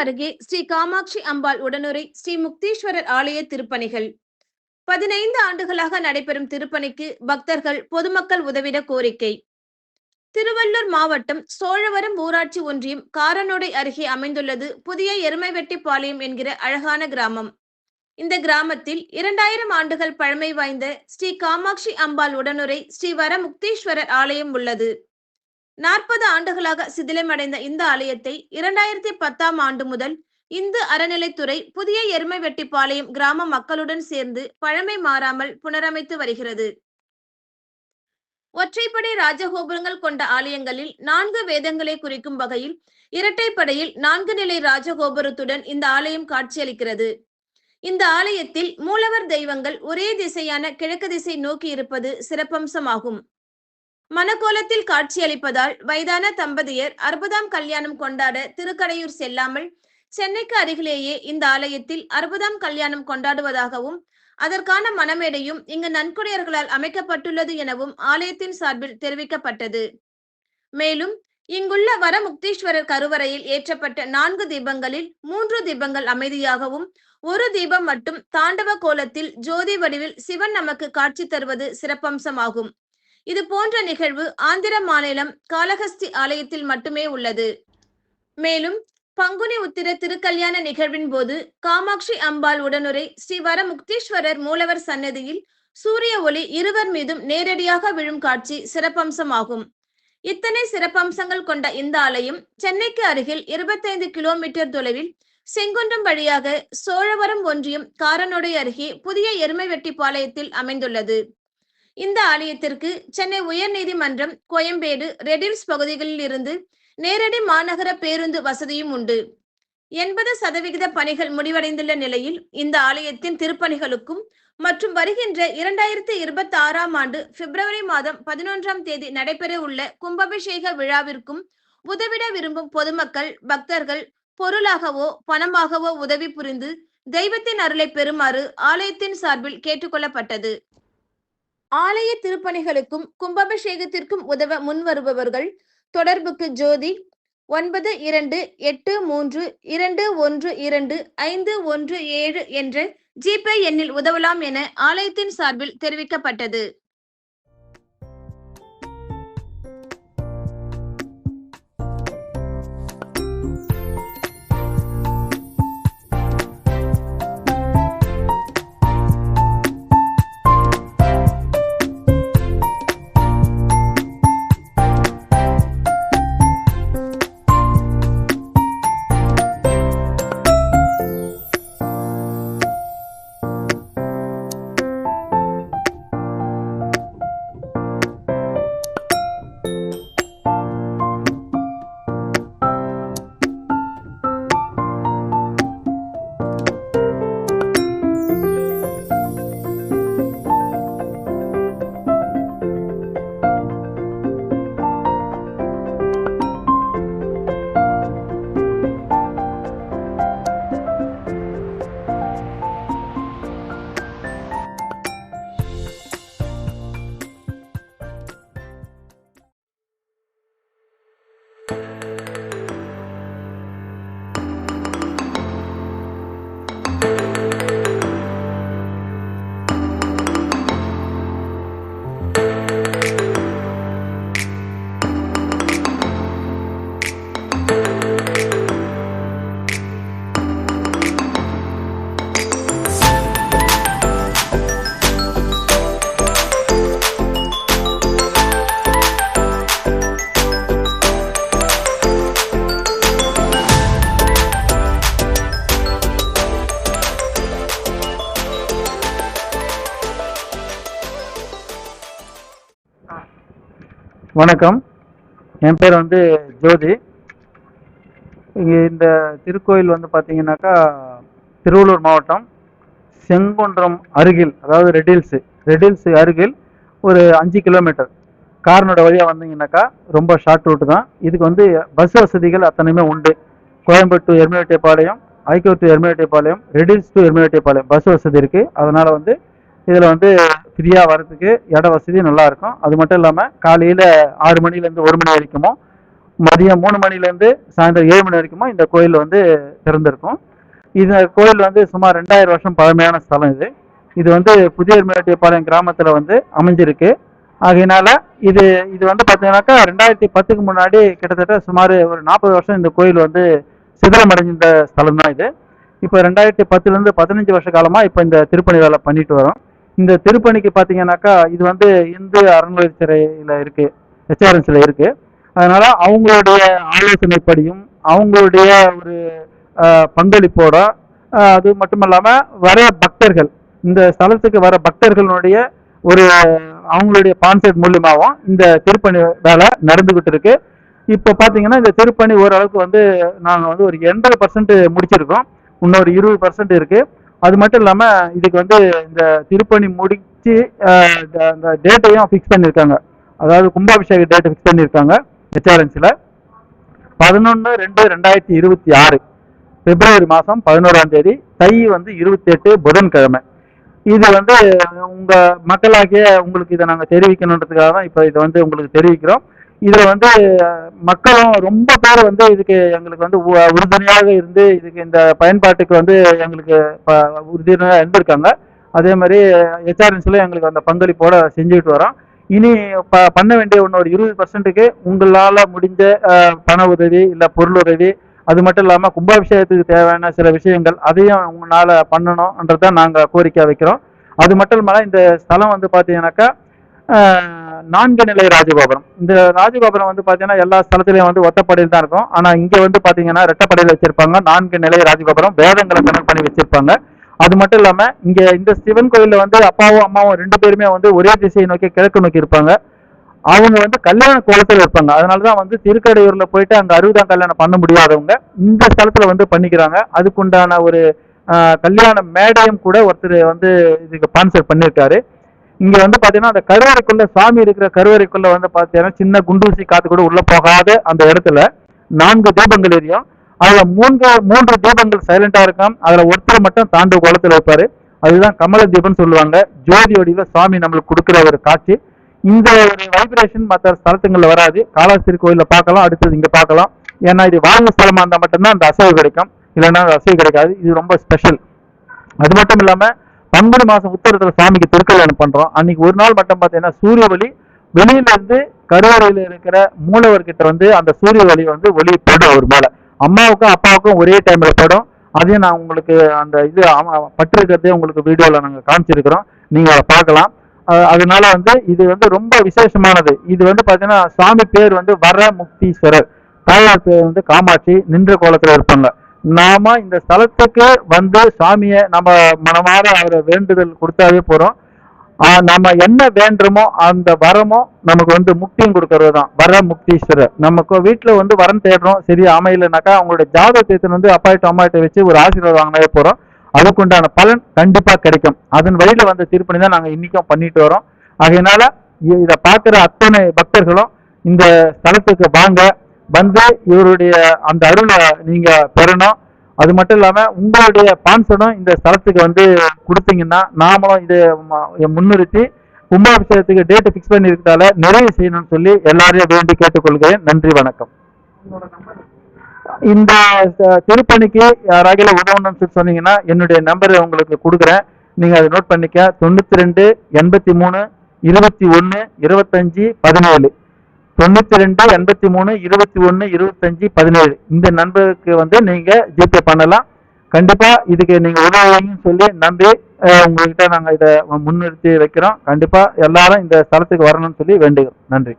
அருகே ஸ்ரீ காமாட்சி அம்பாள் உடனுரை ஸ்ரீ முக்தீஸ்வரர் ஆலய திருப்பணிகள். பதினைந்து ஆண்டுகளாக நடைபெறும் திருப்பணிக்கு பக்தர்கள் பொதுமக்கள் உதவிட கோரிக்கை. திருவள்ளூர் மாவட்டம் சோழவரம் ஊராட்சி ஒன்றியம் காரனோடை அருகே அமைந்துள்ளது புதிய எருமைவெட்டிப்பாளையம் என்கிற அழகான கிராமம். இந்த கிராமத்தில் இரண்டாயிரம் ஆண்டுகள் பழமை வாய்ந்த ஸ்ரீ காமாட்சி அம்பாள் உடனுரை ஸ்ரீ வரமுக்தீஸ்வரர் ஆலயம் உள்ளது. நாற்பது ஆண்டுகளாக சிதிலமடைந்த இந்த ஆலயத்தை இரண்டாயிரத்தி பத்தாம் ஆண்டு முதல் இந்து அறநிலைத்துறை புதிய எருமைவெட்டிப்பாளையம் கிராம மக்களுடன் சேர்ந்து பழமை மாறாமல் புனரமைத்து வருகிறது. ஒற்றைப்படை ராஜகோபுரங்கள் கொண்ட ஆலயங்களில் நான்கு வேதங்களை குறிக்கும் வகையில் இரட்டைப்படையில் நான்கு நிலை ராஜகோபுரத்துடன் இந்த ஆலயம் காட்சியளிக்கிறது. இந்த ஆலயத்தில் மூலவர் தெய்வங்கள் ஒரே திசையான கிழக்கு திசை நோக்கி இருப்பது சிறப்பம்சமாகும். மணக்கோலத்தில் காட்சியளிப்பதால் வயதான தம்பதியர் அறுபதாம் கல்யாணம் கொண்டாட திருக்கடையூர் செல்லாமல் சென்னைக்கு அருகிலேயே இந்த ஆலயத்தில் அறுபதாம் கல்யாணம் கொண்டாடுவதாகவும் அதற்கான மனமேடையும் இங்கு நன்கொடையர்களால் அமைக்கப்பட்டுள்ளது எனவும் ஆலயத்தின் சார்பில் தெரிவிக்கப்பட்டது. மேலும் இங்குள்ள வரமுக்தீஸ்வரர் கருவறையில் ஏற்றப்பட்ட நான்கு தீபங்களில் மூன்று தீபங்கள் அமைதியாகவும் ஒரு தீபம் மட்டும் தாண்டவ கோலத்தில் ஜோதி வடிவில் சிவன் நமக்கு காட்சி தருவது சிறப்பம்சமாகும். இது போன்ற நிகழ்வு ஆந்திர மாநிலம் காளஹஸ்தி ஆலயத்தில் மட்டுமே உள்ளது. மேலும் பங்குனி உத்திர திருக்கல்யாண நிகழ்வின் போது காமாட்சி அம்பாள் உடனுரை ஸ்ரீ வரமுக்தீஸ்வரர் மூலவர் சன்னதியில் சூரிய ஒளி இருவர் மீதும் நேரடியாக விழும் காட்சி சிறப்பம்சமாகும். இத்தனை சிறப்பம்சங்கள் கொண்ட இந்த ஆலயம் சென்னைக்கு அருகில் இருபத்தைந்து கிலோமீட்டர் தொலைவில் செங்குன்றம் வழியாக சோழவரம் ஒன்றியம் காரனோடை அருகே புதிய எருமைவெட்டிப்பாளையத்தில் அமைந்துள்ளது. இந்த ஆலயத்திற்கு சென்னை உயர்நீதிமன்றம் கோயம்பேடு ரெடில்ஸ் பகுதிகளில் இருந்து நேரடி மாநகர பேருந்து வசதியும் உண்டு. எண்பது சதவிகித பணிகள் முடிவடைந்துள்ள நிலையில் இந்த ஆலயத்தின் திருப்பணிகளுக்கும் மற்றும் வருகின்ற இரண்டாயிரத்தி இருபத்தி ஆறாம் ஆண்டு பிப்ரவரி மாதம் பதினொன்றாம் தேதி நடைபெற உள்ள கும்பாபிஷேக விழாவிற்கும் உதவிட விரும்பும் பொதுமக்கள் பக்தர்கள் பொருளாகவோ பணமாகவோ உதவி புரிந்து தெய்வத்தின் அருளை பெறுமாறு ஆலயத்தின் சார்பில் கேட்டுக்கொள்ளப்பட்டது ஆலய திருப்பணிகளுக்கும் கும்பாபிஷேகத்திற்கும் உதவ முன்வருபவர்கள் தொடர்புக்கு ஜோதி ஒன்பது இரண்டு எட்டு மூன்று இரண்டு ஒன்று இரண்டு ஐந்து ஒன்று ஏழு என்ற ஜிபே எண்ணில் உதவலாம் என ஆலயத்தின் சார்பில் தெரிவிக்கப்பட்டது. வணக்கம். என் பேர் வந்து ஜோதி. இந்த திருக்கோயில் வந்து பார்த்தீங்கன்னாக்கா திருவள்ளூர் மாவட்டம் செங்குன்றம் அருகில் அதாவது ரெட்டில்ஸு ரெட்டில்ஸு அருகில் ஒரு அஞ்சு கிலோமீட்டர். கார்னோட வழியாக வந்தீங்கன்னாக்கா ரொம்ப ஷார்ட் ரூட்டு தான். இதுக்கு வந்து பஸ் வசதிகள் அத்தனையுமே உண்டு. Koyambedu to Erumettiyapalayam ஐக்கூர் to Erumettiyapalayam Red Hills to Erumettiyapalayam bus வசதி இருக்குது அதனால் வந்து இதில் வந்து ஃப்ரீயாக வரதுக்கு இட வசதி நல்லாயிருக்கும் அது மட்டும் இல்லாமல் காலையில் ஆறு மணிலேருந்து ஒரு மணி வரைக்குமோ மதியம் மூணு மணிலேருந்து சாயந்தரம் ஏழு மணி வரைக்குமோ இந்த கோயில் வந்து திறந்திருக்கும். இந்த கோயில் வந்து சுமார் ரெண்டாயிரம் வருஷம் பழமையான ஸ்தலம் இது. இது வந்து புதிய மேட்டியப்பாளையம் கிராமத்தில் வந்து அமைஞ்சிருக்கு. ஆகையினால இது இது வந்து பார்த்தீங்கன்னாக்கா ரெண்டாயிரத்தி பத்துக்கு முன்னாடி கிட்டத்தட்ட சுமார் ஒரு நாற்பது வருஷம் இந்த கோயில் வந்து சிதறமடைஞ்சிருந்த ஸ்தலம் தான் இது. இப்போ ரெண்டாயிரத்தி பத்துலேருந்து பதினஞ்சு வருஷ காலமாக இப்போ இந்த திருப்பணி வேலை பண்ணிட்டு வரோம். இந்த திருப்பணிக்கு பார்த்தீங்கன்னாக்கா இது வந்து இந்து அறநிலையத்துறையில் இருக்கு ஹெச்ஆர்என்ஸில் இருக்கு. அதனால அவங்களுடைய ஆலோசனைப்படியும் அவங்களுடைய ஒரு பங்களிப்போட அது மட்டும் இல்லாமல் வர பக்தர்கள் இந்த ஸ்தலத்துக்கு வர பக்தர்களுடைய ஒரு அவங்களுடைய கான்செப்ட் மூலியமாகவும் இந்த திருப்பணி வேலை நடந்துகிட்டு இருக்கு. இப்போ பார்த்தீங்கன்னா இந்த திருப்பணி ஓரளவுக்கு வந்து நாங்கள் வந்து ஒரு எண்பது பர்சன்ட் முடிச்சிருக்கோம். இன்னொரு இருபது பர்சன்ட் இருக்குது அது மட்டும் இல்லாமல் இதுக்கு வந்து இந்த திருப்பணி முடிச்சு அந்த டேட்டையும் ஃபிக்ஸ் பண்ணியிருக்காங்க அதாவது கும்பாபிஷேக டேட் ஃபிக்ஸ் பண்ணியிருக்காங்க ஹெச்ஆர்என்சியில் பதினொன்று ரெண்டு ரெண்டாயிரத்தி இருபத்தி ஆறு. பிப்ரவரி மாதம் பதினோராம் தேதி தை வந்து இருபத்தெட்டு புதன்கிழமை. இது வந்து உங்கள் மக்களாகிய உங்களுக்கு இதை நாங்கள் தெரிவிக்கணுன்றதுக்காக தான் இப்போ இதை வந்து உங்களுக்கு தெரிவிக்கிறோம். இதில் வந்து மக்களும் ரொம்ப பேர் வந்து இதுக்கு எங்களுக்கு வந்து உ- உறுதுணையாக இருந்து இதுக்கு இந்த பயன்பாட்டுக்கு வந்து எங்களுக்கு ப- உறுதுணையாக இருந்திருக்காங்க. அதே மாதிரி ஹெச்ஆர்என்ஸில் எங்களுக்கு அந்த பங்களிப்போட செஞ்சுக்கிட்டு வரோம். இனி ப பண்ண வேண்டிய இன்னொரு இருபது பர்சன்ட்டுக்கு உங்களால் முடிஞ்ச பண உதவி இல்லை பொருள் உதவி அது மட்டும் இல்லாமல் கும்பாபிஷேகத்துக்கு தேவையான சில விஷயங்கள் அதையும் உங்களால் பண்ணணுன்றதை நாங்கள் கோரிக்கை வைக்கிறோம். அது மட்டும் இல்லாமல் இந்த ஸ்தலம் வந்து பார்த்தீங்கன்னாக்கா நான்கு நிலை ராஜகோபுரம். இந்த ராஜகோபுரம் வந்து பார்த்தீங்கன்னா எல்லா ஸ்தலத்திலையும் வந்து ஒத்தப்படையில் தான் இருக்கும். ஆனால் இங்கே வந்து பார்த்தீங்கன்னா ரெட்டப்படையில் வச்சிருப்பாங்க. நான்கு நிலை ராஜகோபுரம் வேதங்களை கணக்கு பண்ணி வச்சிருப்பாங்க. அது மட்டும் இல்லாமல் இங்கே இந்த சிவன் கோயிலில் வந்து அப்பாவும் அம்மாவும் ரெண்டு பேருமே வந்து ஒரே திசையை நோக்கி கிழக்கு நோக்கி இருப்பாங்க அவங்க வந்து கல்யாண கோலத்தில் இருப்பாங்க. அதனாலதான் வந்து திருக்கடையூரில் போயிட்டு அங்கே அறுபதாம் கல்யாணம் பண்ண முடியாதவங்க இந்த ஸ்தலத்தில் வந்து பண்ணிக்கிறாங்க. அதுக்குண்டான ஒரு கல்யாண மேடையும் கூட ஒருத்தர் வந்து இதுக்கு ஸ்பான்சர் பண்ணியிருக்காரு. இங்க வந்து பாத்தீங்கன்னா அந்த கருவறைக்குள்ள சாமி இருக்கிற கருவறைக்குள்ள வந்து பாத்தீங்கன்னா சின்ன குண்டூசி காத்து கூட உள்ள போகாத அந்த இடத்துல. நான்கு தீபங்கள் எரியும். அதுல மூன்று மூன்று தீபங்கள் சைலண்டா இருக்கும். அதுல ஒருத்தர் மட்டும் தாண்டு குளத்துல வைப்பாரு அதுதான் கமல தீபம் சொல்லுவாங்க. ஜோதி வடிவில் சாமி நம்மளுக்கு கொடுக்குற ஒரு காட்சி. இந்த ஒரு வைப்ரேஷன் மற்ற ஸ்தலத்துங்களில் வராது. காலாஸ்திரி கோயிலில் பார்க்கலாம் அடுத்தது இங்கே பார்க்கலாம். ஏன்னா இது வாழ்வு ஸ்தலமா இருந்தால் மட்டும்தான் அந்த அசைவு கிடைக்கும். இல்லைன்னா அந்த அசைவு கிடைக்காது. இது ரொம்ப ஸ்பெஷல் அது மட்டும் இல்லாம பங்குனி மாசம் உத்தரத்துல சாமிக்கு திருக்கல்யாணம் பண்றோம். அன்னைக்கு ஒரு நாள் மட்டும் பார்த்தீங்கன்னா சூரிய ஒளி வெளியில இருந்து கருவறையில இருக்கிற மூலவர் கிட்ட வந்து அந்த சூரிய ஒளி வந்து ஒளி படும் அவர் மேல. அம்மாவுக்கும் அப்பாவுக்கும் ஒரே டைம்ல படும். அதையும் நான் உங்களுக்கு அந்த இது பட்டிருக்கிறதையும் உங்களுக்கு வீடியோல நாங்க காமிச்சிருக்கிறோம். நீங்க அதை பார்க்கலாம். அதனால வந்து இது வந்து ரொம்ப விசேஷமானது. இது வந்து பாத்தீங்கன்னா சாமி பேர் வந்து வர முக்தீஸ்வரர். தாயார் பேர் வந்து காமாட்சி நின்ற கோலத்துல இருப்பாங்க. நாம இந்த ஸ்தலத்துக்கு வந்து சாமியை நம்ம மனமாற அவரை வேண்டுதல் கொடுத்தாவே போறோம். நம்ம என்ன வேண்டுமோ அந்த வரமும் நமக்கு வந்து முக்தியும் கொடுக்கறது தான். வர முக்தீஸ்வரர். நமக்கு வீட்டில் வந்து வரம் தேடுறோம். சரி அமையலைனாக்கா அவங்களோட ஜாதகத்தை வந்து அப்பாயிட்ட அம்மாயிட்ட வச்சு ஒரு ஆசீர்வாதம் வாங்கினாவே போறோம். அதுக்குண்டான பலன் கண்டிப்பா கிடைக்கும். அதன் வழியில வந்த திருப்பணி தான் நாங்கள் இன்னைக்கும் பண்ணிட்டு வரோம். ஆகையினால இதை பார்க்குற அத்தனை பக்தர்களும் இந்த ஸ்தலத்துக்கு வாங்க. வந்து இவருடைய அந்த அருளை நீங்க பெறணும். அது மட்டும் இல்லாம உங்களுடைய பான்சனும் இந்த ஸ்தலத்துக்கு வந்து கொடுத்தீங்கன்னா நாமளும் இது முன்னிறுத்தி கும்பாபிஷேகத்துக்கு டேட்டு ஃபிக்ஸ் பண்ணியிருக்கதால நிறைவு செய்யணும்னு சொல்லி எல்லாரையும் வேண்டி கேட்டுக்கொள்கிறேன். நன்றி வணக்கம். இந்த திருப்பணிக்கு யாராகிலும் உதவணும்னு சொல்லி சொன்னீங்கன்னா என்னுடைய நம்பரை உங்களுக்கு கொடுக்குறேன். நீங்க அதை நோட் பண்ணிக்க. தொண்ணூத்தி ரெண்டு எண்பத்தி மூணு இருபத்தி ஒன்று இருபத்தஞ்சு பதினேழு. தொண்ணூத்தி ரெண்டு எண்பத்தி மூணு இருபத்தி ஒன்று இருபத்தஞ்சு பதினேழு. இந்த நண்பருக்கு வந்து நீங்கள் ஜிபே பண்ணலாம். கண்டிப்பாக இதுக்கு நீங்கள் உதவுவீங்கன்னு சொல்லி நம்பி உங்கள்கிட்ட நாங்கள் இதை முன்னிறுத்தி வைக்கிறோம். கண்டிப்பாக எல்லாரும் இந்த ஸ்தலத்துக்கு வரணும்னு சொல்லி வேண்டுகிறோம். நன்றி.